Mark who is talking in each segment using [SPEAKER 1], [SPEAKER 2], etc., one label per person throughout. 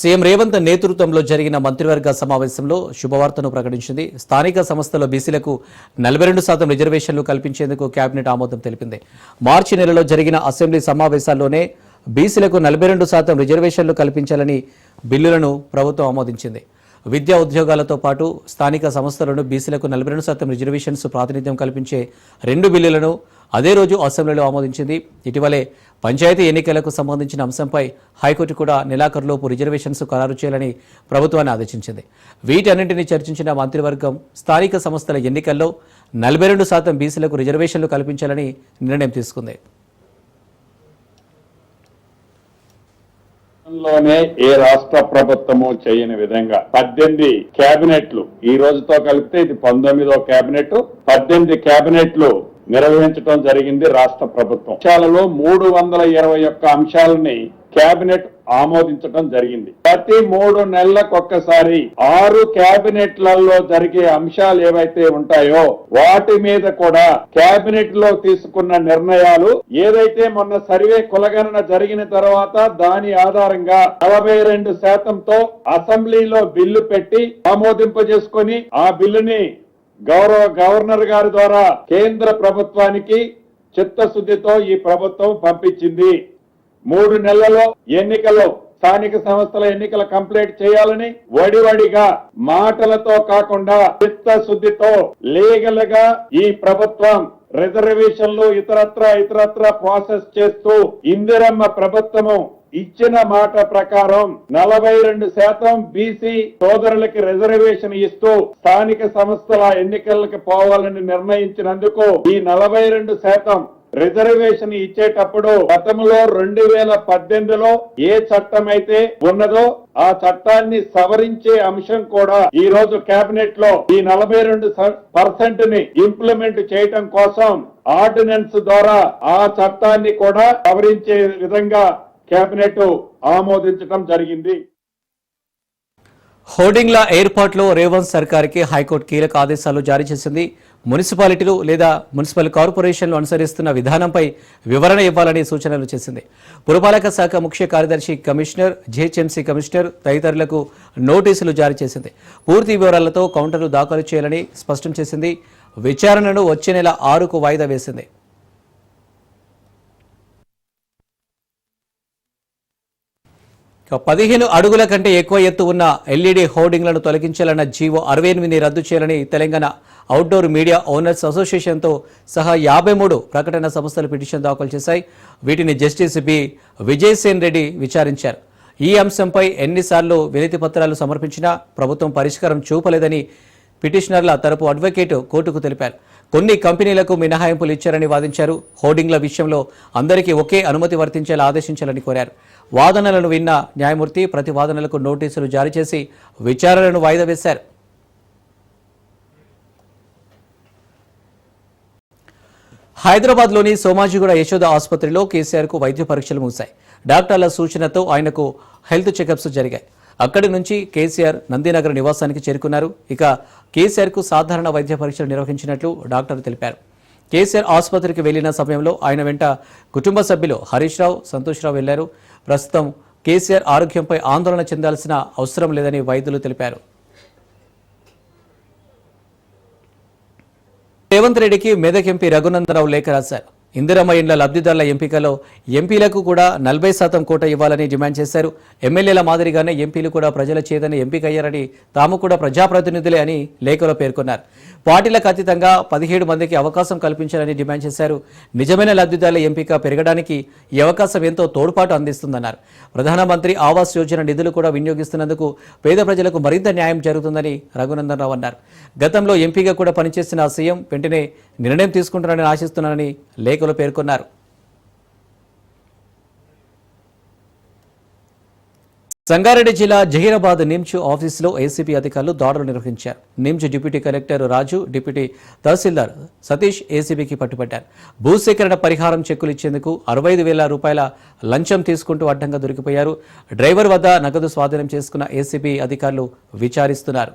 [SPEAKER 1] CM Revanth నేతృత్వంలో జరిగిన మంత్రివర్గ సమావేశంలో శుభవార్తను ప్రకటించింది. స్థానిక సంస్థల బీసీలకు నలభై రెండు శాతం రిజర్వేషన్లు కల్పించేందుకు కేబినెట్ ఆమోదం తెలిపింది. మార్చి నెలలో జరిగిన అసెంబ్లీ సమావేశాల్లోనే బీసీలకు నలభై రెండు శాతం రిజర్వేషన్లు కల్పించాలని బిల్లులను ప్రభుత్వం ఆమోదించింది. విద్యా ఉద్యోగాలతో పాటు స్థానిక సంస్థలను బీసీలకు నలభై రెండు శాతం రిజర్వేషన్స్ ప్రాతినిధ్యం కల్పించే రెండు బిల్లులను అదే రోజు అసెంబ్లీలో ఆమోదించింది. ఇటీవలే పంచాయతీ ఎన్నికలకు సంబంధించిన అంశంపై హైకోర్టు కూడా నెలాఖరులోపు రిజర్వేషన్స్ ఖరారు చేయాలని ప్రభుత్వాన్ని ఆదేశించింది. వీటన్నింటినీ చర్చించిన మంత్రివర్గం స్థానిక సంస్థల ఎన్నికల్లో నలభై రెండు శాతం బీసీలకు రిజర్వేషన్లు కల్పించాలని నిర్ణయం తీసుకుంది.
[SPEAKER 2] లోనే ఏ రాష్ట్ర ప్రభుత్వము చేయని విధంగా పద్దెనిమిది కేబినెట్లు ఈ రోజుతో కలిపితే ఇది పంతొమ్మిదో కేబినెట్ పద్దెనిమిది కేబినెట్లు నిర్వహించడం జరిగింది రాష్ట్ర ప్రభుత్వం. అంశాలలో మూడు వందల ఇరవై ఒక్క అంశాలని కేబినెట్ ఆమోదించడం జరిగింది. ప్రతి మూడు నెలలకు ఒక్కసారి ఆరు కేబినెట్లలో జరిగే అంశాలు ఏవైతే ఉంటాయో వాటి మీద కూడా కేబినెట్లో తీసుకున్న నిర్ణయాలు ఏదైతే మొన్న సర్వే కులగణన జరిగిన తర్వాత దాని ఆధారంగా నలభై రెండు శాతంతో అసెంబ్లీలో బిల్లు పెట్టి ఆమోదింపజేసుకొని ఆ బిల్లుని గౌరవ గవర్నర్ గారి ద్వారా కేంద్ర ప్రభుత్వానికి చిత్తశుద్ధితో ఈ ప్రభుత్వం పంపించింది. మూడు నెలల్లో ఎన్నికలు స్థానిక సంస్థల ఎన్నికల కంప్లీట్ చేయాలని వడివడిగా మాటలతో కాకుండా చిత్తశుద్ధితో లీగల్గా ఈ ప్రభుత్వం రిజర్వేషన్లు ఇతరత్ర ఇతరత్ర ప్రాసెస్ చేస్తూ ఇందిరమ్మ ప్రభుత్వము ఇచ్చిన మాట ప్రకారం నలభై రెండు శాతం బీసీ సోదరులకి రిజర్వేషన్ ఇస్తూ స్థానిక సంస్థల ఎన్నికలకు పోవాలని నిర్ణయించినందుకు ఈ నలభై రెండు శాతం రిజర్వేషన్ ఇచ్చేటప్పుడు గతంలో రెండు వేల పద్దెనిమిదిలో ఏ చట్టం అయితే ఉన్నదో ఆ చట్టాన్ని సవరించే అంశం కూడా ఈ రోజు కేబినెట్లో ఈ నలభై రెండు పర్సెంట్ని ఇంప్లిమెంట్ చేయటం కోసం ఆర్డినెన్స్ ద్వారా ఆ చట్టాన్ని కూడా సవరించే విధంగా కేబినెట్ ఆమోదించడం జరిగింది.
[SPEAKER 1] హోర్డింగ్ల ఏర్పాటులో రేవంత్ సర్కార్కి హైకోర్టు కీలక ఆదేశాలు జారీ చేసింది. మున్సిపాలిటీలు లేదా మున్సిపల్ కార్పొరేషన్లు అనుసరిస్తున్న విధానంపై వివరణ ఇవ్వాలని సూచనలు చేసింది. పురపాలక శాఖ ముఖ్య కార్యదర్శి కమిషనర్ జిహెచ్ఎంసీ కమిషనర్ తదితరులకు నోటీసులు జారీ చేసింది. పూర్తి వివరాలతో కౌంటర్లు దాఖలు చేయాలని స్పష్టం చేసింది. విచారణను వచ్చే నెల ఆరుకు వాయిదా వేసింది. పదిహేను అడుగుల కంటే ఎక్కువ ఎత్తు ఉన్న ఎల్ఈడి హోర్డింగ్లను తొలగించాలన్న జీవో అరవై ఎనిమిదిని రద్దు చేయాలని తెలంగాణ అవుట్డోర్ మీడియా ఓనర్స్ అసోసియేషన్తో సహా యాభై మూడు ప్రకటన సంస్థలు పిటిషన్ దాఖలు చేశాయి. వీటిని జస్టిస్ బి. విజయసేన్ రెడ్డి విచారించారు. ఈ అంశంపై ఎన్నిసార్లు వినతి పత్రాలు సమర్పించినా ప్రభుత్వం పరిష్కారం చూపలేదని పిటిషనర్ల తరపు అడ్వకేట్ కోర్టుకు తెలిపారు. కొన్ని కంపెనీలకు మినహాయింపులు ఇచ్చారని వాదించారు. హోర్డింగ్ల విషయంలో అందరికీ ఒకే అనుమతి వర్తించేలా ఆదేశించాలని కోరారు. వాదనలను విన్న న్యాయమూర్తి ప్రతి వాదనలకు నోటీసులు జారీ చేసి విచారణను వాయిదా వేశారు. హైదరాబాద్లోని సోమాజిగూడ యశోద ఆసుపత్రిలో కేసీఆర్కు వైద్య పరీక్షలు ముగిశాయి డాక్టర్ల సూచనతో ఆయనకు హెల్త్ చెకప్స్ జరిగాయి. అక్కడి నుంచి కేసీఆర్ నందినగర్ నివాసానికి చేరుకున్నారు. ఇక కేసీఆర్కు సాధారణ వైద్య పరీక్షలు నిర్వహించినట్లు డాక్టర్ తెలిపారు. కేసీఆర్ ఆసుపత్రికి వెళ్ళిన సమయంలో ఆయన వెంట కుటుంబ సభ్యులు హరీష్ రావు సంతోష్ రావు వెళ్ళారు. ప్రస్తుతం కేసీఆర్ ఆరోగ్యంపై ఆందోళన చెందాల్సిన అవసరం లేదని వైద్యులు తెలిపారు. రేవంత్ రెడ్డికి మెదక్ ఎంపీ రఘునందరావు లేఖ రాశారు. ఇందిరమ్మ ఇండ్ల లబ్ధిదారుల ఎంపికలో ఎంపీలకు కూడా నలభై శాతం కోట ఇవ్వాలని డిమాండ్ చేశారు. ఎమ్మెల్యేల మాదిరిగానే ఎంపీలు కూడా ప్రజల చేతని ఎంపికయ్యారని తాము కూడా ప్రజాప్రతినిధులే అని లేఖలో పేర్కొన్నారు. పార్టీలకు అతీతంగా పదిహేడు మందికి అవకాశం కల్పించాలని డిమాండ్ చేశారు. నిజమైన లబ్ధిదారుల ఎంపిక పెరగడానికి ఈ అవకాశం ఎంతో తోడ్పాటు అందిస్తుందన్నారు. ప్రధానమంత్రి ఆవాస్ యోజన నిధులు కూడా వినియోగిస్తున్నందుకు పేద ప్రజలకు మరింత న్యాయం జరుగుతుందని రఘునందన్ రావు అన్నారు. గతంలో ఎంపీగా కూడా పనిచేసిన సీఎం వెంటనే నిర్ణయం తీసుకుంటారని ఆశిస్తున్నానని లేఖ లేఖలో పేర్కొన్నారు. సంగారెడ్డి జిల్లా జహీరాబాద్ నిమ్చు ఆఫీసులో ఏసీపీ అధికారులు దాడులు నిర్వహించారు. నిమ్చు deputy collector Raju deputy tahsildar Satish ఏసీబీకి పట్టుబట్టారు భూసేకరణ పరిహారం చెక్కులు ఇచ్చేందుకు అరవై ఐదు వేల రూపాయల లంచం తీసుకుంటూ అడ్డంగా దొరికిపోయారు. డ్రైవర్ వద్ద నగదు స్వాధీనం చేసుకున్న ఏసీబీ అధికారులు విచారిస్తున్నారు.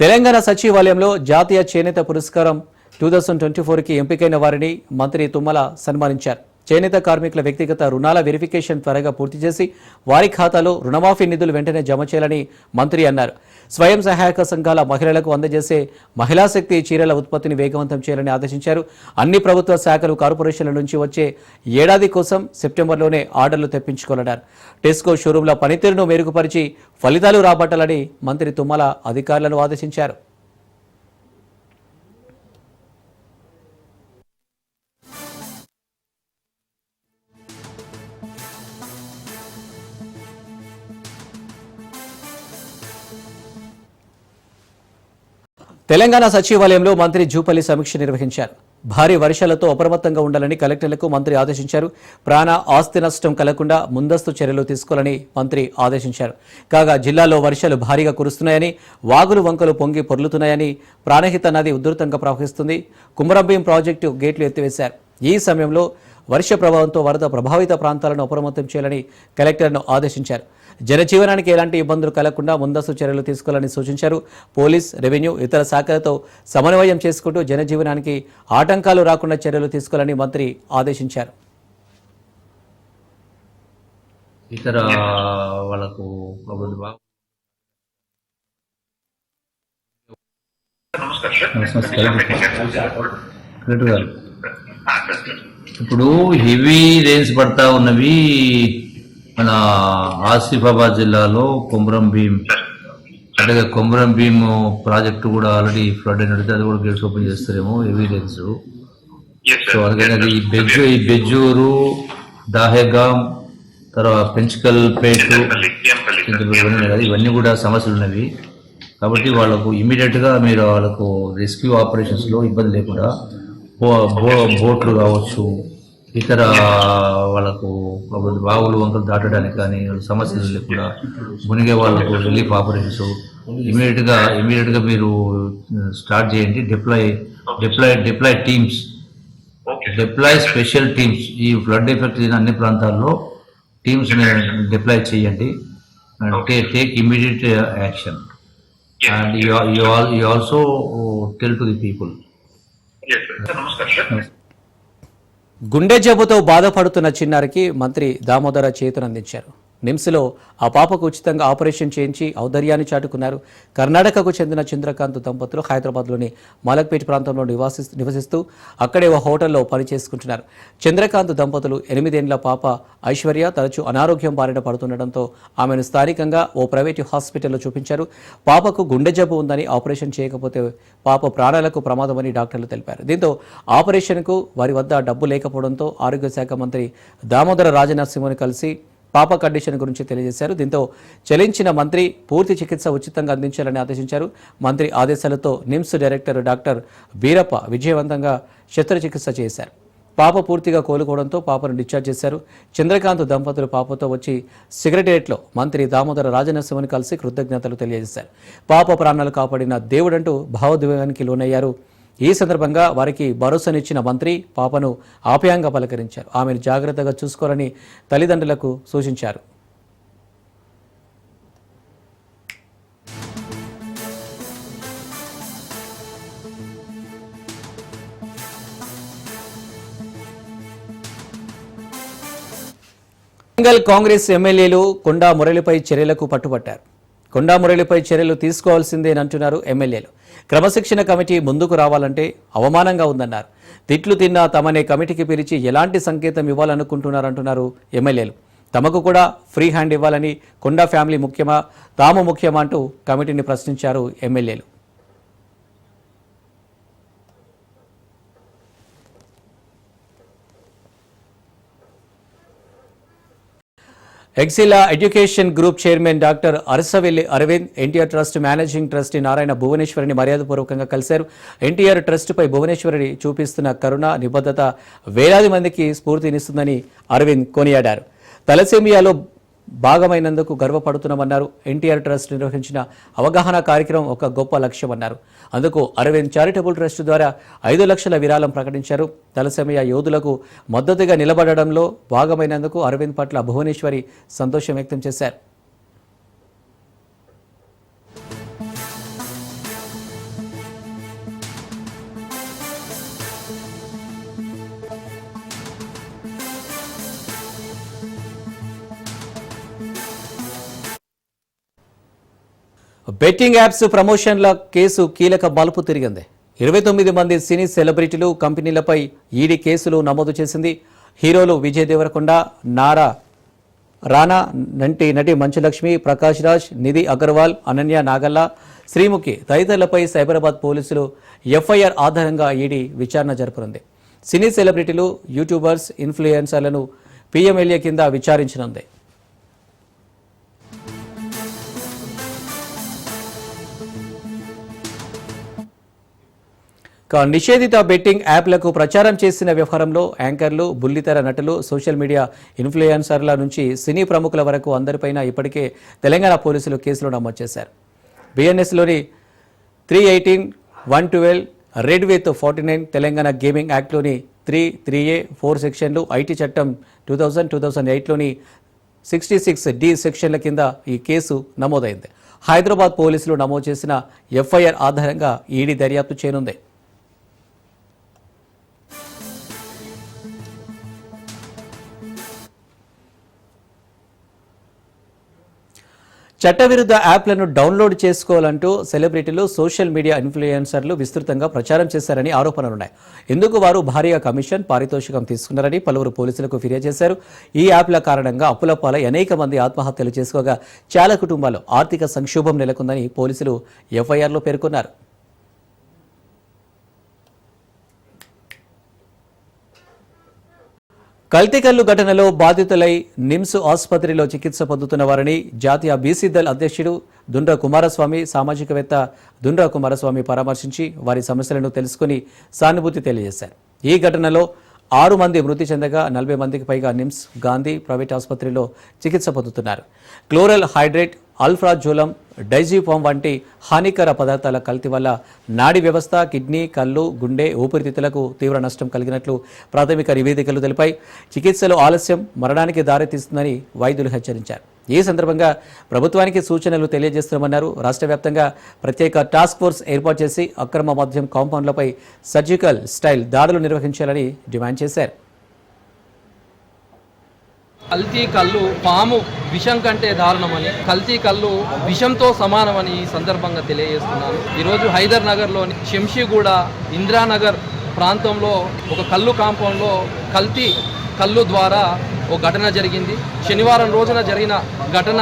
[SPEAKER 1] తెలంగాణ సచివాలయంలో జాతీయ చేనేత పురస్కారం టూ థౌజండ్ ట్వంటీ ఫోర్కి ఎంపికైన వారిని మంత్రి తుమ్మల సన్మానించారు. చేనేత కార్మికుల వ్యక్తిగత రుణాల వెరిఫికేషన్ త్వరగా పూర్తి చేసి వారి ఖాతాలో రుణమాఫీ నిధులు వెంటనే జమ చేయాలని మంత్రి అన్నారు. స్వయం సహాయక సంఘాల మహిళలకు అందజేసే మహిళా శక్తి చీరల ఉత్పత్తిని వేగవంతం చేయాలని ఆదేశించారు. అన్ని ప్రభుత్వ శాఖలు కార్పొరేషన్ల నుంచి వచ్చే ఏడాది కోసం సెప్టెంబర్లోనే ఆర్డర్లు తెప్పించుకోవాలన్నారు టెస్కో షోరూంల పనితీరును మెరుగుపరిచి ఫలితాలు రాబట్టాలని మంత్రి తుమ్మల అధికారులను ఆదేశించారు. తెలంగాణ సచివాలయంలో మంత్రి జూపల్లి సమీక్ష నిర్వహించారు. భారీ వర్షాలతో అప్రమత్తంగా ఉండాలని కలెక్టర్లకు మంత్రి ఆదేశించారు. ప్రాణ ఆస్తి నష్టం కలగకుండా ముందస్తు చర్యలు తీసుకోవాలని మంత్రి ఆదేశించారు. కాగా జిల్లాలో వర్షాలు భారీగా కురుస్తున్నాయని వాగులు వంకలు పొంగి పొర్లుతున్నాయని ప్రాణహిత నది ఉధృతంగా ప్రవహిస్తుంది. కుమరంభీం ప్రాజెక్టు గేట్లు ఎత్తివేశారు. ఈ సమయంలో వర్ష ప్రభావంతో వరద ప్రభావిత ప్రాంతాలను అప్రమత్తం చేయాలని కలెక్టర్ను ఆదేశించారు. జనజీవనానికి ఎలాంటి ఇబ్బందులు కలగకుండా ముందస్తు చర్యలు తీసుకోవాలని సూచించారు. పోలీస్ రెవెన్యూ ఇతర శాఖలతో సమన్వయం చేసుకుంటూ జనజీవనానికి ఆటంకాలు రాకుండా చర్యలు తీసుకోవాలని మంత్రి ఆదేశించారు.
[SPEAKER 3] ఇతర వాళ్ళకు గారు. ఇప్పుడు హెవీ రేంజ్ పడతా ఉన్నవి మన ఆసిఫాబాద్ జిల్లాలో కొమరం భీం. అంటే కొమరం భీం ప్రాజెక్టు కూడా ఆల్రెడీ ఫ్లడ్ అయినట్టు అది కూడా గేట్స్ ఓపెన్ చేస్తారేమో హెవీ రేంజ్ సో అందుకని అది ఈ బెజ్జు ఈ బెజ్జూరు దాహెగాం తర్వాత పెంచుకల్ పేటు ఇవన్నీ కూడా సమస్యలు ఉన్నవి. కాబట్టి వాళ్ళకు ఇమీడియట్గా మీరు వాళ్ళకు రెస్క్యూ ఆపరేషన్స్లో ఇబ్బంది లేకుండా బో- బో- బోట్లు కావచ్చు ఇతర వాళ్ళకు బావులు వంకలు దాటడానికి కానీ సమస్యలు లేకుండా మునిగే వాళ్ళకు రిలీఫ్ ఆపరేషన్స్ ఇమీడియట్గా ఇమీడియట్గా మీరు స్టార్ట్ చేయండి. Deploy deploy deploy teams deploy special teams ఈ ఫ్లడ్ ఎఫెక్ట్ అయిన అన్ని ప్రాంతాల్లో టీమ్స్ డిప్లాయ్ చేయండి. And take immediate action and you also tell to the people
[SPEAKER 1] గుండె జబ్బుతో బాధపడుతున్న చిన్నారికి మంత్రి దామోదర చేతునందించారు నిమ్స్లో ఆ పాపకు ఉచితంగా ఆపరేషన్ చేయించి ఔదర్యాన్ని చాటుకున్నారు. కర్ణాటకకు చెందిన చంద్రకాంత్ దంపతులు హైదరాబాద్లోని మలక్పేట్ ప్రాంతంలో నివాసి నివసిస్తూ అక్కడే ఓ హోటల్లో పని చేసుకుంటున్నారు చంద్రకాంత్ దంపతులు ఎనిమిదేండ్ల పాప ఐశ్వర్య తరచూ అనారోగ్యం బారిన పడుతుండటంతో ఆమెను స్థానికంగా ఓ ప్రైవేటు హాస్పిటల్లో చూపించారు. పాపకు గుండె జబ్బు ఉందని ఆపరేషన్ చేయకపోతే పాప ప్రాణాలకు ప్రమాదమని డాక్టర్లు తెలిపారు. దీంతో ఆపరేషన్కు వారి వద్ద డబ్బు లేకపోవడంతో ఆరోగ్య శాఖ మంత్రి దామోదర రాజనరసింహను కలిసి పాప కండిషన్ గురించి తెలియజేశారు. దీంతో చెలించిన మంత్రి పూర్తి చికిత్స ఉచితంగా అందించాలని ఆదేశించారు. మంత్రి ఆదేశాలతో నిమ్స్ డైరెక్టర్ డాక్టర్ వీరప్ప విజయవంతంగా శస్త్రచికిత్స చేశారు. పాప పూర్తిగా కోలుకోవడంతో పాపను డిశ్చార్జ్ చేశారు. చంద్రకాంత్ దంపతులు పాపతో వచ్చి సిగరెటేట్లో మంత్రి దామోదర రాజనరసింహను కలిసి కృతజ్ఞతలు తెలియజేశారు. పాప ప్రాణాలు కాపాడిన దేవుడంటూ భావోద్వేగానికి లోనయ్యారు. ఈ సందర్భంగా వారికి భరోసానిచ్చిన మంత్రి పాపను ఆప్యాయంగా పలకరించారు. ఆమెను జాగ్రత్తగా చూసుకోవాలని తల్లిదండ్రులకు సూచించారు. వరంగల్ కాంగ్రెస్ ఎమ్మెల్యేలు కొండా మురళిపై చర్యలకు పట్టుబట్టారు. కొండా మురళిపై చర్యలు తీసుకోవాల్సిందేనంటున్నారు ఎమ్మెల్యేలు. క్రమశిక్షణ కమిటీ ముందుకు రావాలంటే అవమానంగా ఉందన్నారు. తిట్లు తిన్నా తమనే కమిటీకి పిలిచి ఎలాంటి సంకేతం ఇవ్వాలనుకుంటున్నారంటున్నారు ఎమ్మెల్యేలు. తమకు కూడా ఫ్రీ హ్యాండ్ ఇవ్వాలని కొండా ఫ్యామిలీ ముఖ్యమా తాము ముఖ్యమా అంటూ కమిటీని ప్రశ్నించారు ఎమ్మెల్యేలు. ఎక్సిలా education group chairman doctor Arasavelli Aravind NTR trust managing trustee Narayana భువనేశ్వరిని మర్యాదపూర్వకంగా కలిశారు. ఎన్టీఆర్ ట్రస్టుపై భువనేశ్వరి చూపిస్తున్న కరుణ నిబద్ధత వేలాది మందికి స్ఫూర్తినిస్తుందని అరవింద్ కొనియాడారు. తలసేమియాలో భాగమైనందుకు గర్వపడుతున్నామన్నారు. ఎన్టీఆర్ ట్రస్ట్ నిర్వహించిన అవగాహన కార్యక్రమం ఒక గొప్ప లక్ష్యమన్నారు అందుకు అరవింద్ చారిటబుల్ ట్రస్ట్ ద్వారా ఐదు లక్షల విరాళం ప్రకటించారు. తలసేమియా యోధులకు మద్దతుగా నిలబడడంలో భాగమైనందుకు అరవింద్ పట్ల భువనేశ్వరి సంతోషం వ్యక్తం చేశారు. బెట్టింగ్ యాప్స్ ప్రమోషన్ల కేసు కీలక మలుపు తిరిగింది. ఇరవై తొమ్మిది మంది సినీ సెలబ్రిటీలు కంపెనీలపై ఈడీ కేసులు నమోదు చేసింది. హీరోలు విజయ్ దేవరకొండ నారా రానా నంటి నటి మంచులక్ష్మి ప్రకాష్ రాజ్ నిధి అగర్వాల్ అనన్య నాగల్ల శ్రీముఖి తదితరులపై సైబరాబాద్ పోలీసులు ఎఫ్ఐఆర్ ఆధారంగా ఈడీ విచారణ జరపనుంది సినీ సెలబ్రిటీలు యూట్యూబర్స్ ఇన్ఫ్లుయెన్సర్లను పీఎంఎల్ఏ కింద విచారించనుంది. నిషేధిత బెట్టింగ్ యాప్లకు ప్రచారం చేసిన వ్యవహారంలో యాంకర్లు బుల్లితెర నటులు సోషల్ మీడియా ఇన్ఫ్లుయెన్సర్ల నుంచి సినీ ప్రముఖుల వరకు అందరిపైన ఇప్పటికే తెలంగాణ పోలీసులు కేసులు నమోదు చేశారు. బిఎన్ఎస్లోని three eighteen one twelve read with forty nine Telangana gaming యాక్ట్లోని three three A four సెక్షన్లు ఐటీ చట్టం టూ థౌజండ్ టూ థౌజండ్ ఎయిట్లోని సిక్స్టీ సిక్స్ డి సెక్షన్ల కింద ఈ కేసు నమోదైంది. హైదరాబాద్ పోలీసులు నమోదు చేసిన ఎఫ్ఐఆర్ ఆధారంగా ఈడీ దర్యాప్తు చేయనుంది. చట్టవిరుద్ధ యాప్లను డౌన్లోడ్ చేసుకోవాలంటూ సెలబ్రిటీలు సోషల్ మీడియా ఇన్ఫ్లుయెన్సర్లు విస్తృతంగా ప్రచారం చేశారని ఆరోపణలున్నాయి. ఇందుకు వారు భారీగా కమిషన్ పారితోషికం తీసుకున్నారని పలువురు పోలీసులకు ఫిర్యాదు చేశారు. ఈ యాప్ల కారణంగా అప్పుల పాలై అనేక మంది ఆత్మహత్యలు చేసుకోగా చాలా కుటుంబాల్లో ఆర్థిక సంక్షోభం నెలకొందని పోలీసులు ఎఫ్ఐఆర్లో పేర్కొన్నారు. కల్తీకల్లు ఘటనలో బాధితులై నిమ్స్ ఆసుపత్రిలో చికిత్స పొందుతున్న వారిని జాతీయ బీసీ దళ్ అధ్యక్షుడు దుండ్ర కుమారస్వామి సామాజికవేత్త దుండ్ర కుమారస్వామి పరామర్శించి వారి సమస్యలను తెలుసుకుని సానుభూతి తెలియజేశారు. ఈ ఘటనలో ఆరు మంది మృతి చెందగా నలభై మందికి పైగా నిమ్స్ గాంధీ ప్రైవేట్ ఆసుపత్రిలో చికిత్స పొందుతున్నారు. క్లోరల్ హైడ్రేట్ అల్ఫ్రాజోలం డైజీఫామ్ వంటి హానికర పదార్థాల కల్తీ వల్ల నాడి వ్యవస్థ కిడ్నీ కళ్ళు గుండె ఊపిరితిత్తులకు తీవ్ర నష్టం కలిగినట్లు ప్రాథమిక నివేదికలు తెలిపాయి. చికిత్సలో ఆలస్యం మరణానికి దారితీస్తుందని వైద్యులు హెచ్చరించారు. ఈ సందర్భంగా ప్రభుత్వానికి సూచనలు తెలియజేస్తున్నామన్నారు. రాష్ట్ర వ్యాప్తంగా ప్రత్యేక టాస్క్ ఫోర్స్ ఏర్పాటు చేసి అక్రమ మద్యం కాంపౌండ్లపై సర్జికల్ స్టైల్ దాడులు నిర్వహించాలని డిమాండ్ చేశారు.
[SPEAKER 4] కల్తీ కళ్ళు పాము విషం కంటే దారుణమని కల్తీ కళ్ళు విషంతో సమానమని ఈ సందర్భంగా తెలియజేస్తున్నాను. ఈరోజు హైదర్ నగర్లోని శంషిగూడ ఇందిరానగర్ ప్రాంతంలో ఒక కళ్ళు కాంపౌండ్లో కల్తీ కళ్ళు ద్వారా ఒక ఘటన జరిగింది. శనివారం రోజున జరిగిన ఘటన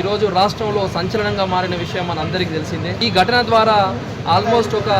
[SPEAKER 4] ఈరోజు రాష్ట్రంలో సంచలనంగా మారిన విషయం మన అందరికీ తెలిసిందే. ఈ ఘటన ద్వారా ఆల్మోస్ట్ ఒక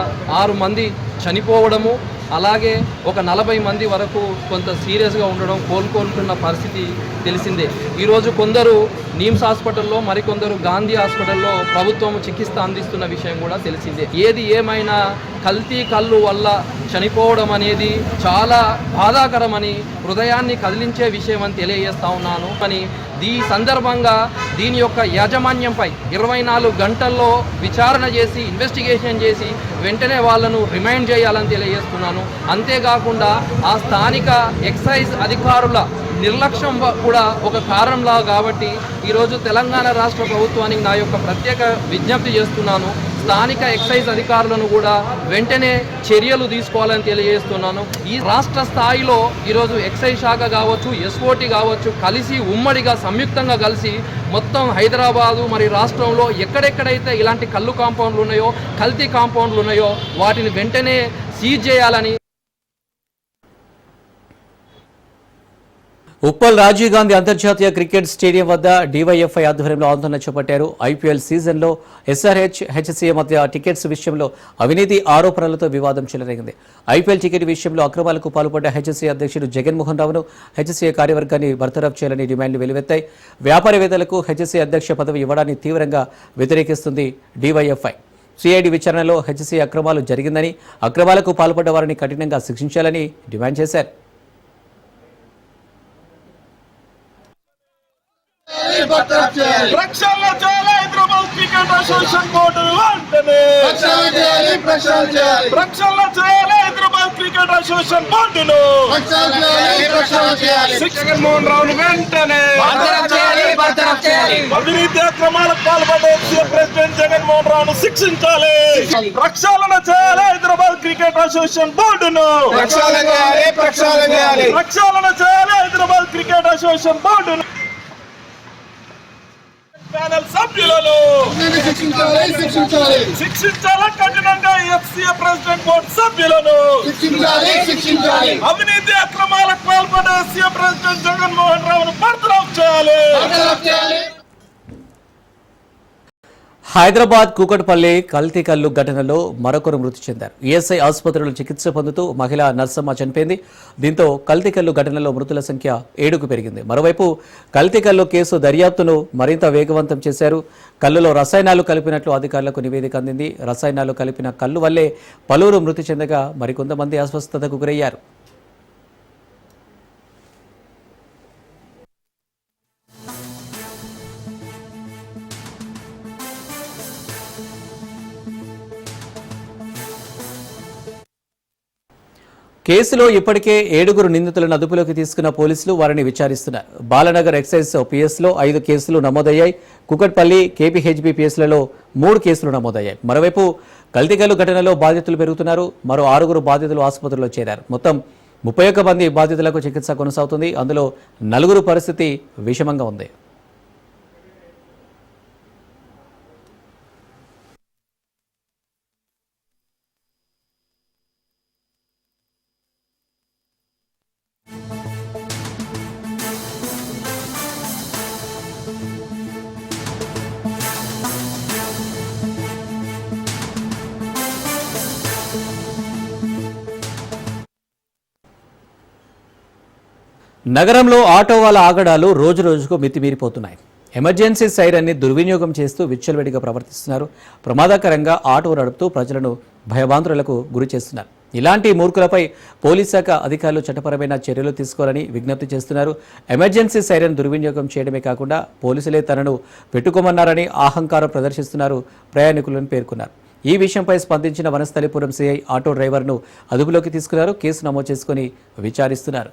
[SPEAKER 4] ఆరు మంది చనిపోవడము అలాగే ఒక నలభై మంది వరకు కొంత సీరియస్గా ఉండడం కోలుకోలుకున్న పరిస్థితి తెలిసిందే. ఈరోజు కొందరు నీమ్స్ హాస్పిటల్లో మరికొందరు గాంధీ హాస్పిటల్లో ప్రభుత్వం చికిత్స అందిస్తున్న విషయం కూడా తెలిసిందే. ఏది ఏమైనా కల్తీ కళ్ళు వల్ల చనిపోవడం అనేది చాలా బాధాకరమని హృదయాన్ని కదిలించే విషయం అని తెలియజేస్తా ఉన్నాను. అని ఈ సందర్భంగా దీని యొక్క యాజమాన్యంపై ఇరవై నాలుగు గంటల్లో విచారణ చేసి ఇన్వెస్టిగేషన్ చేసి వెంటనే వాళ్ళను రిమైండ్ చేయాలని తెలియజేస్తున్నాను. అంతేకాకుండా ఆ స్థానిక ఎక్సైజ్ అధికారుల నిర్లక్ష్యం కూడా ఒక కారణంలా కాబట్టి ఈరోజు తెలంగాణ రాష్ట్ర ప్రభుత్వానికి నా యొక్క ప్రత్యేక విజ్ఞప్తి చేస్తున్నాను. స్థానిక ఎక్సైజ్ అధికారులను కూడా వెంటనే చర్యలు తీసుకోవాలని తెలియజేస్తున్నాను. ఈ రాష్ట్ర స్థాయిలో ఈరోజు ఎక్సైజ్ శాఖ కావచ్చు ఎస్ఓటి కావచ్చు కలిసి ఉమ్మడిగా సంయుక్తంగా కలిసి మొత్తం హైదరాబాదు మరి రాష్ట్రంలో ఎక్కడెక్కడైతే ఇలాంటి కళ్ళు కాంపౌండ్లు ఉన్నాయో కల్తీ కాంపౌండ్లు ఉన్నాయో వాటిని వెంటనే సీజ్ చేయాలని
[SPEAKER 1] ఉప్పల్ రాజీవ్ గాంధీ అంతర్జాతీయ క్రికెట్ స్టేడియం వద్ద డివైఎఫ్ఐ ఆధ్వర్యంలో ఆందోళన చేపట్టారు. ఐపీఎల్ సీజన్లో ఎస్ఆర్హెచ్ హెచ్సీఏ మధ్య టికెట్స్ విషయంలో అవినీతి ఆరోపణలతో వివాదం చెలరేగింది. ఐపీఎల్ టికెట్ విషయంలో అక్రమాలకు పాల్పడ్డ హెచ్సీఏ అధ్యక్షుడు జగన్మోహన్ రావును హెచ్సీఏ కార్యవర్గాన్ని బర్తరఫ్ చేయాలని డిమాండ్లు వెలువెత్తాయి వ్యాపారవేత్తలకు హెచ్సీఏ అధ్యక్ష పదవి ఇవ్వడాన్ని తీవ్రంగా వ్యతిరేకిస్తుంది డివైఎఫ్ఐ. సిఐడి విచారణలో హెచ్సీ అక్రమాలు జరిగిందని అక్రమాలకు పాల్పడ్డ వారిని కఠినంగా శిక్షించాలని డిమాండ్ చేశారు.
[SPEAKER 5] రక్షణ అసోసియేషన్ బోర్డు వెంటనే
[SPEAKER 6] ప్రక్షాళన చేయాలి
[SPEAKER 5] హైదరాబాద్ క్రికెట్ అసోసియేషన్ బోర్డును
[SPEAKER 6] ప్రక్షాళన చేయాలి ప్రక్షాళన చేయాలి.
[SPEAKER 5] జగన్మోహన్ రావును వెంటనే.
[SPEAKER 6] చేయాలి చేయాలి.
[SPEAKER 5] అవినీతి అక్రమాలకు ఎఫ్సీఏ ప్రెసిడెంట్ జగన్మోహన్ రావును శిక్షించాలి. ప్రక్షాళన చేయాలి హైదరాబాద్ క్రికెట్ అసోసియేషన్ బోర్డును
[SPEAKER 6] ప్రక్షాళన చేయాలి ప్రక్షాళన చేయాలి.
[SPEAKER 5] హైదరాబాద్ క్రికెట్ అసోసియేషన్ బోర్డును ప్యానెల్ సభ్యులను
[SPEAKER 6] శిక్షించాలి శిక్షించాలి.
[SPEAKER 5] శిక్షించాలా కఠినంగా ఎఫ్సీఏ ప్రెసిడెంట్ బోర్డు సభ్యులను?
[SPEAKER 6] శిక్షించాలి శిక్షించాలి.
[SPEAKER 5] అవినీతి అక్రమాలకు పాల్పడే సీఎం ప్రెసిడెంట్ జగన్మోహన్ రావును బర్తరఫ్ చేయాలి.
[SPEAKER 1] హైదరాబాద్ కూకట్పల్లి కల్తీ కల్లు ఘటనలో మరొకరు మృతి చెందారు. ఈఎస్ఐ ఆసుపత్రిలో చికిత్స పొందుతూ మహిళ నర్సమ్మ చనిపోయింది. దీంతో కల్తీ కల్లు ఘటనలో మృతుల సంఖ్య ఏడుకు పెరిగింది. మరోవైపు కల్తీ కల్లు కేసు దర్యాప్తును మరింత వేగవంతం చేశారు. కల్లులో రసాయనాలు కలిపినట్లు అధికారులకు నివేదిక అందింది. రసాయనాలు కలిపిన కల్లు వల్లే పలువురు మృతి చెందగా మరికొంతమంది అస్వస్థతకు గురయ్యారు. కేసులో ఇప్పటికే ఏడుగురు నిందితులను అదుపులోకి తీసుకున్న పోలీసులు వారిని విచారిస్తున్నారు. బాలనగర్ ఎక్సైజ్ పిఎస్లో ఐదు కేసులు నమోదయ్యాయి. కుకట్పల్లి కేపీహెచ్బి పిఎస్లలో మూడు కేసులు నమోదయ్యాయి. మరోవైపు కల్తీకల్లు ఘటనలో బాధితులు పెరుగుతున్నారు. మరో ఆరుగురు బాధితులు ఆసుపత్రిలో చేరారు. మొత్తం ముప్పై ఒక్క మంది బాధితులకు చికిత్స కొనసాగుతుంది. అందులో నలుగురు పరిస్థితి విషమంగా ఉంది. నగరంలో ఆటో వాళ్ళ ఆగడాలు రోజు రోజుకు మితిమీరిపోతున్నాయి. ఎమర్జెన్సీ సైరన్ని దుర్వినియోగం చేస్తూ విచ్చలవిడిగా ప్రవర్తిస్తున్నారు. ప్రమాదకరంగా ఆటో నడుపుతూ ప్రజలను భయభాంతులకు గురి చేస్తున్నారు. ఇలాంటి మూర్ఖులపై పోలీస్ శాఖ అధికారులు చట్టపరమైన చర్యలు తీసుకోవాలని విజ్ఞప్తి చేస్తున్నారు. ఎమర్జెన్సీ సైరన్ దుర్వినియోగం చేయడమే కాకుండా పోలీసులే తనను పెట్టుకోమన్నారని అహంకారం ప్రదర్శిస్తున్నారు ప్రయాణికులను పేర్కొన్నారు. ఈ విషయంపై స్పందించిన వనస్థలిపురం సిఐ ఆటో డ్రైవర్ను అదుపులోకి తీసుకున్నారు. కేసు నమోదు చేసుకుని విచారిస్తున్నారు.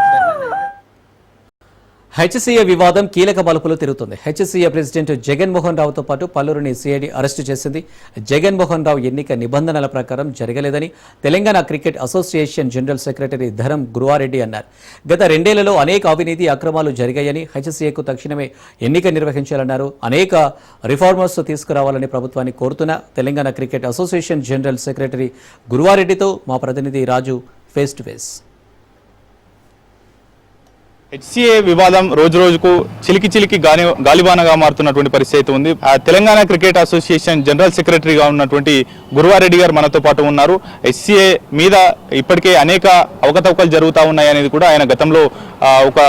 [SPEAKER 1] హెచ్సీఏ వివాదం కీలక మలుపులు తిరుగుతుంది. హెచ్సీఏ ప్రెసిడెంట్ జగన్మోహన్ రావుతో పాటు పలువురిని సిఐడి అరెస్టు చేసింది. జగన్మోహన్ రావు ఎన్నిక నిబంధనల ప్రకారం జరగలేదని Telangana cricket association general secretary Dharam Guruva Reddy అన్నారు. గత రెండేళ్ళలో అనేక అవినీతి అక్రమాలు జరిగాయని హెచ్సీఏకు తక్షణమే ఎన్నిక నిర్వహించాలన్నారు. అనేక రిఫార్మర్స్ తీసుకురావాలని ప్రభుత్వాన్ని కోరుతున్న Telangana cricket association general secretary గురువారెడ్డితో మా ప్రతినిధి Raju face to face.
[SPEAKER 7] HCA వివాదం రోజు రోజుకు చిలికి చిలికి గాలి గాలిబానగా మారుతున్నటువంటి పరిస్థితి అయితే ఉంది. ఆ తెలంగాణ క్రికెట్ అసోసియేషన్ జనరల్ సెక్రటరీగా ఉన్నటువంటి గురువారెడ్డి గారు మనతో పాటు ఉన్నారు. హెచ్సిఏ మీద ఇప్పటికే అనేక అవకతవకలు జరుగుతూ ఉన్నాయి అనేది కూడా ఆయన గతంలో ఒక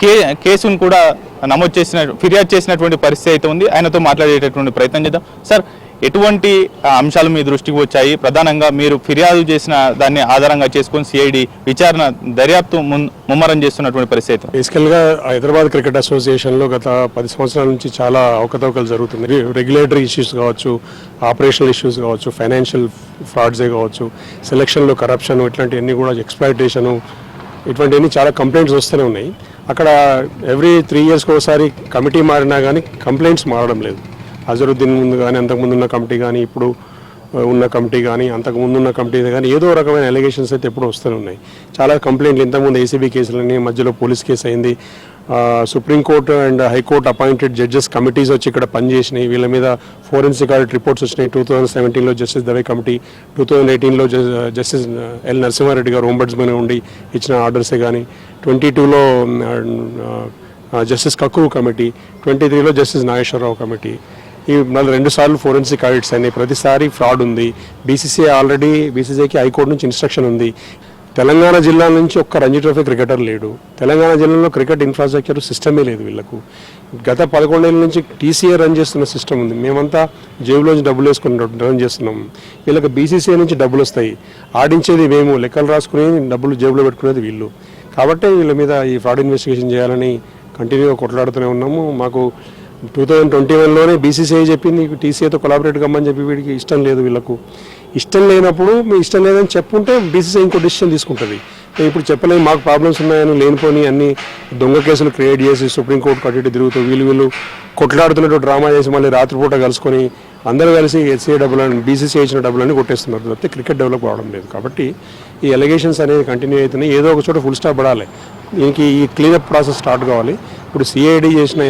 [SPEAKER 7] కే కేసును కూడా నమోదు చేసిన ఫిర్యాదు చేసినటువంటి పరిస్థితి అయితే ఉంది. ఆయనతో మాట్లాడేటటువంటి ప్రయత్నం చేద్దాం. సార్ ఎటువంటి అంశాలు మీ దృష్టికి వచ్చాయి? ప్రధానంగా మీరు ఫిర్యాదు చేసిన దాన్ని ఆధారంగా చేసుకొని సిఐడి విచారణ దర్యాప్తు మున్- ముమ్మరం చేస్తున్నటువంటి పరిస్థితి
[SPEAKER 8] బేసికల్గా హైదరాబాద్ క్రికెట్ అసోసియేషన్లో గత పది సంవత్సరాల నుంచి చాలా అవకతవకలు జరుగుతుంది రెగ్యులేటరీ ఇష్యూస్ కావచ్చు ఆపరేషనల్ ఇష్యూస్ కావచ్చు ఫైనాన్షియల్ ఫ్రాడ్సే కావచ్చు సెలక్షన్లో కరప్షన్ ఇట్లాంటివన్నీ కూడా ఎక్స్ప్లాయిటేషను ఇటువంటివన్నీ చాలా కంప్లైంట్స్ వస్తూనే ఉన్నాయి. అక్కడ ఎవ్రీ త్రీ ఇయర్స్కి ఒకసారి కమిటీ మారినా కానీ కంప్లైంట్స్ మారడం లేదు. అజరుద్దీన్ ముందు కానీ అంతకుముందు ఉన్న కమిటీ కానీ ఇప్పుడు ఉన్న కమిటీ కానీ అంతకు ముందున్న కమిటీ కానీ ఏదో రకమైన ఎలిగేషన్స్ అయితే ఎప్పుడు వస్తూనే ఉన్నాయి. చాలా కంప్లైంట్లు ఇంతకుముందు ఏసీబీ కేసులని మధ్యలో పోలీస్ కేసు అయింది. Supreme Court and High Court appointed judges committees వచ్చి ఇక్కడ పనిచేసినాయి. వీళ్ళ మీద ఫోరెన్సిక్ ఆడిట్ రిపోర్ట్స్ వచ్చినాయి. టూ థౌజండ్ సెవెంటీన్లో justice Dave committee two thousand ఎయిటీన్లో justice L Narasimha Reddy garu ombudsman ఉండి ఇచ్చిన ఆర్డర్సే కానీ ట్వంటీ టూలో జస్టిస్ కక్రూ కమిటీ ట్వంటీ త్రీలో జస్టిస్ నాగేశ్వరరావు కమిటీ ఈ మళ్ళీ రెండు సార్లు ఫోరెన్సిక్ ఆడిట్స్ అయినాయి ప్రతిసారి ఫ్రాడ్ ఉంది. బీసీసీఐ ఆల్రెడీ బీసీసీఐకి హైకోర్టు నుంచి ఇన్స్ట్రక్షన్ ఉంది. తెలంగాణ జిల్లా నుంచి ఒక్క రంజీ ట్రోఫీ క్రికెటర్ లేడు. తెలంగాణ జిల్లాలో క్రికెట్ ఇన్ఫ్రాస్ట్రక్చర్ సిస్టమే లేదు వీళ్ళకు. గత పదకొండేళ్ళ నుంచి టీసీఏ రన్ చేస్తున్న సిస్టమ్ ఉంది. మేమంతా జేబులోంచి డబ్బులు వేసుకుని రన్ చేస్తున్నాం. వీళ్ళకి బీసీసీఐ నుంచి డబ్బులు వస్తాయి. ఆడించేది మేము లెక్కలు రాసుకుని డబ్బులు జేబులో పెట్టుకునేది వీళ్ళు. కాబట్టి వీళ్ళ మీద ఈ ఫ్రాడ్ ఇన్వెస్టిగేషన్ చేయాలని కంటిన్యూగా కొట్లాడుతూనే ఉన్నాము. మాకు టూ థౌజండ్ ట్వంటీ వన్లోనే బీసీసీఐ చెప్పింది టీసీఐతో కొలాబరేట్ కమ్మని చెప్పి వీడికి ఇష్టం లేదు వీళ్ళకు. ఇష్టం లేనప్పుడు మీ ఇష్టం లేదని చెప్పుంటే బీసీసీఐ ఇంకో డిసిషన్ తీసుకుంటుంది. ఇప్పుడు చెప్పలేము మాకు ప్రాబ్లమ్స్ ఉన్నాయని లేనిపోని అన్ని దొంగ కేసులు క్రియేట్ చేసి సుప్రీంకోర్టు కట్టి తిరుగుతూ వీళ్ళు వీళ్ళు కొట్లాడుతున్నట్టు డ్రామా చేసి మళ్ళీ రాత్రిపూట కలుసుకొని అందరూ కలిసి హెచ్సీఏ డబ్బులను బీసీసీ ఇచ్చిన డబ్బులన్నీ కొట్టేస్తున్నారు. తప్పితే క్రికెట్ డెవలప్ అవడం లేదు. కాబట్టి ఈ ఎలిగేషన్స్ అనేవి కంటిన్యూ అవుతున్నాయి. ఏదో ఒక చోట ఫుల్ స్టాప్ పడాలి. దీనికి ఈ క్లీనప్ ప్రాసెస్ స్టార్ట్ కావాలి. ఇప్పుడు సిఐడి చేసిన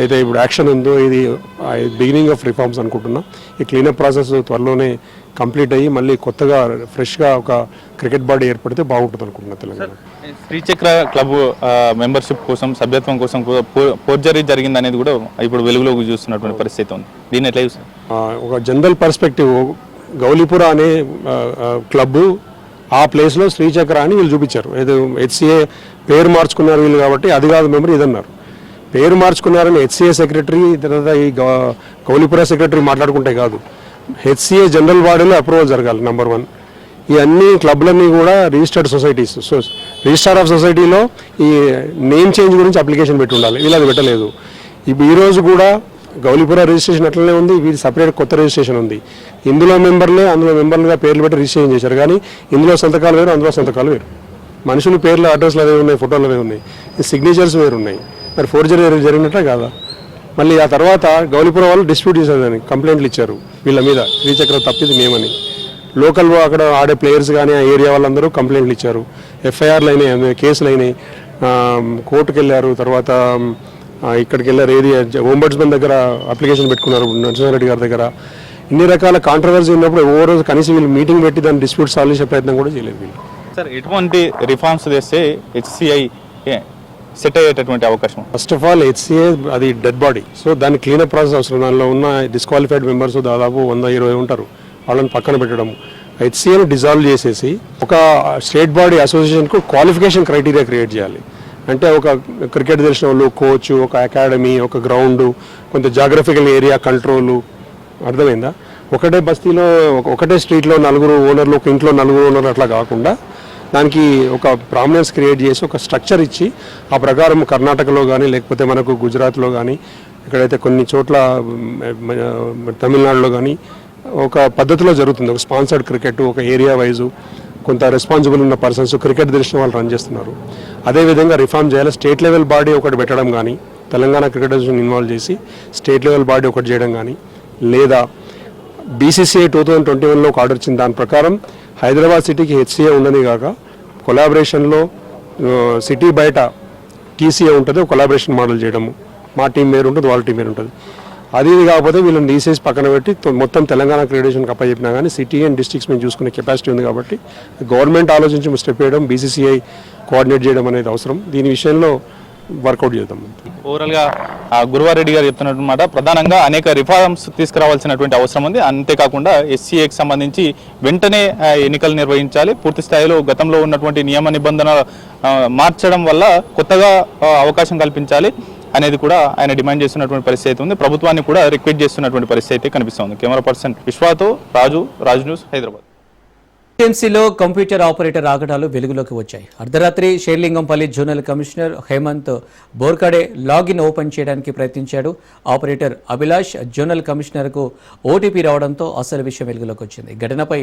[SPEAKER 8] అయితే ఇప్పుడు యాక్షన్ ఉందో ఇది బిగినింగ్ ఆఫ్ రిఫార్మ్స్ అనుకుంటున్నాం. ఈ క్లీనప్ ప్రాసెస్ త్వరలోనే కంప్లీట్ అయ్యి మళ్ళీ కొత్తగా ఫ్రెష్గా ఒక క్రికెట్ బాడీ ఏర్పడితే బాగుంటుంది అనుకుంటున్నా తెలంగాణ.
[SPEAKER 7] శ్రీచక్ర క్లబ్ మెంబర్షిప్ కోసం సభ్యత్వం కోసం పోర్జరీ జరిగింది అనేది కూడా ఇప్పుడు వెలుగులోకి చూస్తున్నటువంటి పరిస్థితి ఉంది. దీన్ని ఎట్లా
[SPEAKER 8] ఒక జనరల్ పర్స్పెక్టివ్ గౌలీపుర అనే క్లబ్బు ఆ ప్లేస్లో శ్రీచక్ర అని వీళ్ళు చూపించారు. ఏదో హెచ్సిఏ పేరు మార్చుకున్నారు వీళ్ళు కాబట్టి అది కాదు మెంబర్ ఇదన్నారు పేరు మార్చుకున్నారని హెచ్సిఏ సెక్రటరీ తర్వాత ఈ కౌలిపుర సెక్రటరీ మాట్లాడుకుంటే కాదు. హెచ్సిఏ జనరల్ బాడీలో అప్రూవల్ జరగాలి నెంబర్ వన్ ఈ అన్ని క్లబ్లన్నీ కూడా registered societies so register of సొసైటీలో ఈ నేమ్ చేంజ్ గురించి అప్లికేషన్ పెట్టి ఉండాలి వీళ్ళు అది పెట్టలేదు. ఇప్పుడు ఈ రోజు కూడా గౌలిపుర రిజిస్ట్రేషన్ అట్లనే ఉంది వీటి సపరేట్ కొత్త రిజిస్ట్రేషన్ ఉంది. ఇందులో మెంబర్లే అందులో మెంబర్లుగా పేర్లు పెట్టి రిజిస్ట్రేషన్ చేశారు. కానీ ఇందులో సంతకాలు వేరు అందులో సంతకాలు వేరు. మనుషులు పేర్లు అడ్రస్లు అనేవి ఉన్నాయి ఫోటోలు అనేవి ఉన్నాయి. సిగ్నేచర్స్ వేరు ఉన్నాయి మరి ఫోర్జరీ జరిగినట్టే కాదా? మళ్ళీ ఆ తర్వాత గౌలిపురం వాళ్ళు డిస్ప్యూట్ చేశారని కంప్లైంట్లు ఇచ్చారు వీళ్ళ మీద. శ్రీచక్ర తప్పిది మేమని. లోకల్ అక్కడ ఆడే ప్లేయర్స్ కానీ ఆ ఏరియా వాళ్ళందరూ కంప్లైంట్లు ఇచ్చారు. ఎఫ్ఐఆర్లు అయినాయి కేసులు అయినాయి. కోర్టుకు వెళ్ళారు తర్వాత ఇక్కడికి వెళ్ళారు. ఏది ఓంబడ్స్మెన్ దగ్గర అప్లికేషన్ పెట్టుకున్నారు నరసింహారెడ్డి గారి దగ్గర. ఇన్ని రకాల కాంట్రవర్సీ ఉన్నప్పుడు ఓ రోజు కనీసం వీళ్ళు మీటింగ్ పెట్టి దాన్ని డిస్ప్యూట్ సాల్వ్ చేసే ప్రయత్నం కూడా చేయలేదు వీళ్ళు.
[SPEAKER 7] సార్ ఎటువంటి రిఫార్మ్స్ చేస్తే హెచ్సిఐ సెట్ అయ్యేటటువంటి అవకాశం.
[SPEAKER 8] ఫస్ట్ ఆఫ్ ఆల్ హెచ్సిఏ అది డెడ్ బాడీ సో దాని క్లీనప్ ప్రాసెస్ అవసరం. దానిలో ఉన్న డిస్క్వాలిఫైడ్ మెంబర్స్ దాదాపు వంద ఇరవై ఉంటారు. వాళ్ళని పక్కన పెట్టడం హెచ్సిఏని డిజాల్వ్ చేసేసి ఒక స్టేట్ బాడీ అసోసియేషన్కు క్వాలిఫికేషన్ క్రైటీరియా క్రియేట్ చేయాలి. అంటే ఒక క్రికెట్ తెలిసిన వాళ్ళు కోచ్ ఒక అకాడమీ ఒక గ్రౌండ్ కొంత జాగ్రఫికల్ ఏరియా కంట్రోలు అర్థమైందా? ఒకటే బస్తీలో ఒకటే స్ట్రీట్లో నలుగురు ఓనర్లు ఒక ఇంట్లో నలుగురు ఓనర్లు అట్లా కాకుండా దానికి ఒక ప్రామినెన్స్ క్రియేట్ చేసి ఒక స్ట్రక్చర్ ఇచ్చి ఆ ప్రకారం కర్ణాటకలో కానీ లేకపోతే మనకు గుజరాత్లో కానీ ఇక్కడైతే కొన్ని చోట్ల తమిళనాడులో కానీ ఒక పద్ధతిలో జరుగుతుంది. ఒక స్పాన్సర్డ్ క్రికెట్ ఒక ఏరియా వైజు కొంత రెస్పాన్సిబుల్ ఉన్న పర్సన్స్ క్రికెట్ దృష్టిని వాళ్ళు రన్ చేస్తున్నారు. అదేవిధంగా రిఫార్మ్ చేయాలి. స్టేట్ లెవెల్ బాడీ ఒకటి పెట్టడం కానీ తెలంగాణ క్రికెట్ ఇన్వాల్వ్ చేసి స్టేట్ లెవెల్ బాడీ ఒకటి చేయడం కానీ లేదా బీసీసీఐ టూ థౌజండ్ ట్వంటీ వన్లో ఒక ఆర్డర్ ఇచ్చింది దాని ప్రకారం హైదరాబాద్ సిటీకి హెచ్సీఏ ఉండని కాక కొలాబరేషన్లో సిటీ బయట టీసీఏ ఉంటుంది కొలాబరేషన్ మోడల్ చేయడము. మా టీం వేరు ఉంటుంది వాళ్ళ టీం వేరు ఉంటుంది. అది ఇది కాకపోతే వీళ్ళని తీసేసి పక్కన పెట్టి మొత్తం తెలంగాణ క్రెడిషన్కి అప్పచెప్పినా కానీ సిటీ అండ్ డిస్ట్రిక్ట్స్ మేము చూసుకునే కెపాసిటీ ఉంది కాబట్టి గవర్నమెంట్ ఆలోచించి స్టెప్ వేయడం బీసీసీఐ కోఆర్డినేట్ చేయడం అనేది అవసరం. దీని విషయంలో వర్కౌట్ చేద్దాం.
[SPEAKER 7] ఓవరాల్గా గురువారెడ్డి గారు చెప్తున్నమాట ప్రధానంగా అనేక రిఫార్మ్స్ తీసుకురావాల్సినటువంటి అవసరం ఉంది. అంతేకాకుండా ఎస్సీఏకి సంబంధించి వెంటనే ఆ, ఎన్నికలు నిర్వహించాలి. పూర్తి స్థాయిలో గతంలో ఉన్నటువంటి నియమ నిబంధనలు మార్చడం వల్ల కొత్తగా అవకాశం కల్పించాలి అనేది కూడా ఆయన డిమాండ్ చేస్తున్నటువంటి పరిస్థితి ఉంది. ప్రభుత్వాన్ని కూడా రిక్వెస్ట్ చేస్తున్నటువంటి పరిస్థితి అయితే కనిపిస్తోంది. కెమెరా పర్సన్ విశ్వాతో రాజు రాజ్ న్యూస్ హైదరాబాద్.
[SPEAKER 1] టీఎంసీలో కంప్యూటర్ ఆపరేటర్ ఆగడాలు వెలుగులోకి వచ్చాయి. అర్ధరాత్రి Serilingampally zonal commissioner Hemant Borkade login open చేయడానికి ప్రయత్నించాడు. ఆపరేటర్ అభిలాష్ జోనల్ కమిషనర్కు ఓటీపీ రావడంతో అసలు విషయం వెలుగులోకి వచ్చింది. ఘటనపై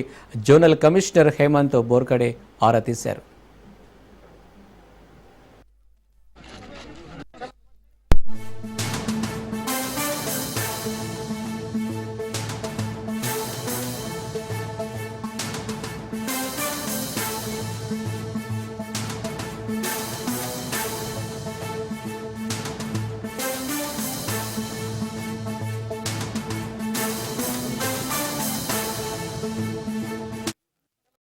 [SPEAKER 1] జోనల్ కమిషనర్ హేమంత్ బోర్కడే ఆరా తీశారు.